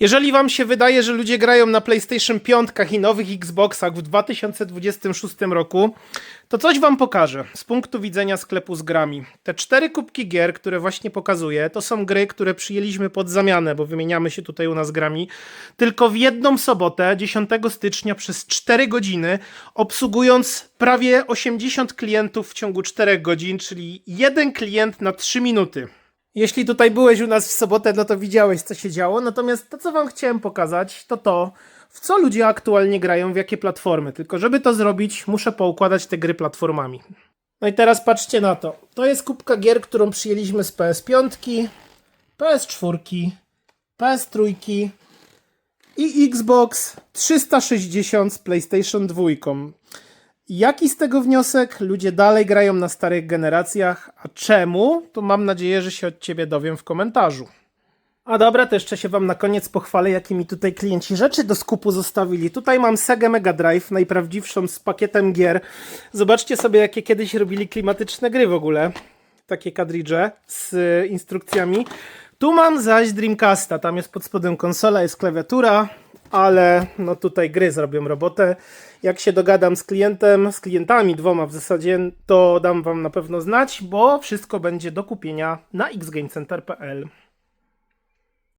Jeżeli wam się wydaje, że ludzie grają na PlayStation 5 i nowych Xboxach w 2026 roku, to coś wam pokażę z punktu widzenia sklepu z grami. Te cztery kubki gier, które właśnie pokazuję, to są gry, które przyjęliśmy pod zamianę, bo wymieniamy się tutaj u nas grami, tylko w jedną sobotę, 10 stycznia przez 4 godziny, obsługując prawie 80 klientów w ciągu 4 godzin, czyli jeden klient na 3 minuty. Jeśli tutaj byłeś u nas w sobotę, no to widziałeś, co się działo. Natomiast to, co wam chciałem pokazać, to to, w co ludzie aktualnie grają, w jakie platformy. Tylko, żeby to zrobić, muszę poukładać te gry platformami. No i teraz patrzcie na to. To jest kubka gier, którą przyjęliśmy z PS5, PS4, PS3 i Xbox 360 z PlayStation 2. Jaki z tego wniosek? Ludzie dalej grają na starych generacjach, a czemu? To mam nadzieję, że się od ciebie dowiem w komentarzu. A dobra, to jeszcze się wam na koniec pochwalę, jakie mi tutaj klienci rzeczy do skupu zostawili. Tutaj mam Sega Mega Drive, najprawdziwszą z pakietem gier. Zobaczcie sobie, jakie kiedyś robili klimatyczne gry w ogóle. Takie kadridże z y, instrukcjami. Tu mam zaś Dreamcasta, tam jest pod spodem konsola, jest klawiatura, ale no tutaj gry zrobią robotę. Jak się dogadam z klientem, z klientami dwoma w zasadzie, to dam wam na pewno znać, bo wszystko będzie do kupienia na xgamecenter.pl.